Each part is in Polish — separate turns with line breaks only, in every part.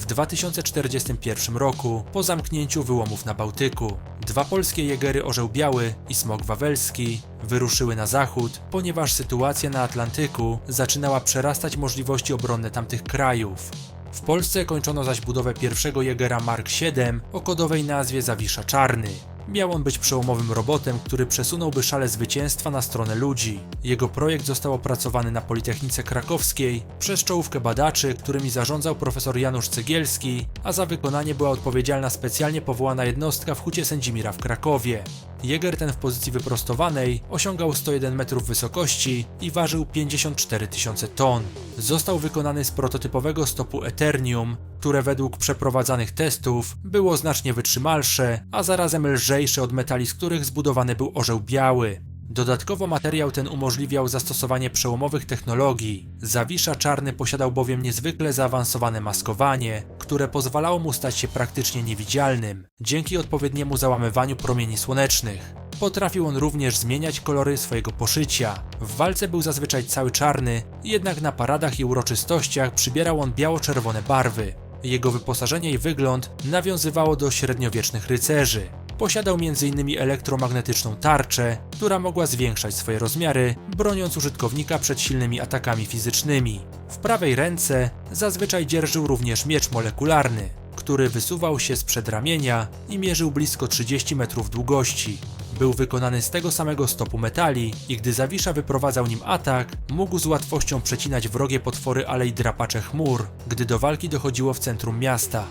w 2041 roku po zamknięciu wyłomów na Bałtyku. Dwa polskie jegery Orzeł Biały i Smok Wawelski wyruszyły na zachód, ponieważ sytuacja na Atlantyku zaczynała przerastać możliwości obronne tamtych krajów. W Polsce kończono zaś budowę pierwszego Jegera Mark VII o kodowej nazwie Zawisza Czarny. Miał on być przełomowym robotem, który przesunąłby szale zwycięstwa na stronę ludzi. Jego projekt został opracowany na Politechnice Krakowskiej przez czołówkę badaczy, którymi zarządzał profesor Janusz Cegielski, a za wykonanie była odpowiedzialna specjalnie powołana jednostka w Hucie Sędzimira w Krakowie. Jäger ten w pozycji wyprostowanej osiągał 101 metrów wysokości i ważył 54 tysiące ton. Został wykonany z prototypowego stopu Eternium, które według przeprowadzanych testów było znacznie wytrzymalsze, a zarazem lżejsze od metali, z których zbudowany był orzeł biały. Dodatkowo materiał ten umożliwiał zastosowanie przełomowych technologii. Zawisza czarny posiadał bowiem niezwykle zaawansowane maskowanie, które pozwalało mu stać się praktycznie niewidzialnym dzięki odpowiedniemu załamywaniu promieni słonecznych. Potrafił on również zmieniać kolory swojego poszycia. W walce był zazwyczaj cały czarny, jednak na paradach i uroczystościach przybierał on biało-czerwone barwy. Jego wyposażenie i wygląd nawiązywało do średniowiecznych rycerzy. Posiadał m.in. elektromagnetyczną tarczę, która mogła zwiększać swoje rozmiary, broniąc użytkownika przed silnymi atakami fizycznymi. W prawej ręce zazwyczaj dzierżył również miecz molekularny, który wysuwał się z przedramienia i mierzył blisko 30 metrów długości. Był wykonany z tego samego stopu metali i gdy Zawisza wyprowadzał nim atak, mógł z łatwością przecinać wrogie potwory, ale i drapacze chmur, gdy do walki dochodziło w centrum miasta.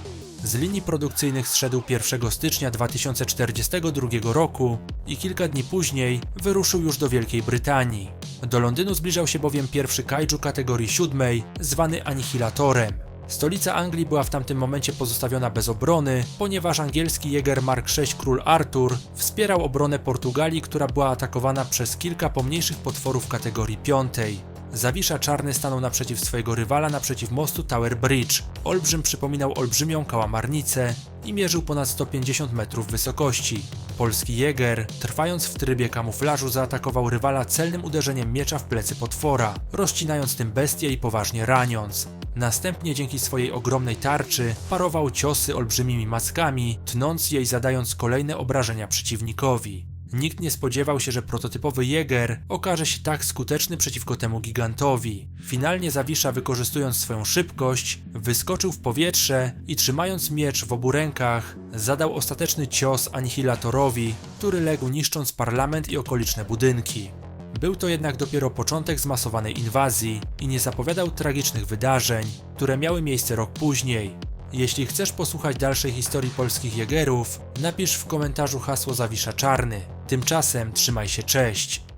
Z linii produkcyjnych zszedł 1 stycznia 2042 roku i kilka dni później wyruszył już do Wielkiej Brytanii. Do Londynu zbliżał się bowiem pierwszy kaiju kategorii siódmej, zwany Anihilatorem. Stolica Anglii była w tamtym momencie pozostawiona bez obrony, ponieważ angielski Jäger Mark VI Król Artur wspierał obronę Portugalii, która była atakowana przez kilka pomniejszych potworów kategorii piątej. Zawisza Czarny stanął naprzeciw swojego rywala naprzeciw mostu Tower Bridge. Olbrzym przypominał olbrzymią kałamarnicę i mierzył ponad 150 metrów wysokości. Polski Jäger, trwając w trybie kamuflażu, zaatakował rywala celnym uderzeniem miecza w plecy potwora, rozcinając tym bestię i poważnie raniąc. Następnie dzięki swojej ogromnej tarczy parował ciosy olbrzymimi mackami, tnąc je i zadając kolejne obrażenia przeciwnikowi. Nikt nie spodziewał się, że prototypowy Jäger okaże się tak skuteczny przeciwko temu gigantowi. Finalnie Zawisza, wykorzystując swoją szybkość, wyskoczył w powietrze i trzymając miecz w obu rękach, zadał ostateczny cios anihilatorowi, który legł niszcząc parlament i okoliczne budynki. Był to jednak dopiero początek zmasowanej inwazji i nie zapowiadał tragicznych wydarzeń, które miały miejsce rok później. Jeśli chcesz posłuchać dalszej historii polskich jegerów, napisz w komentarzu hasło Zawisza Czarny. Tymczasem trzymaj się, cześć!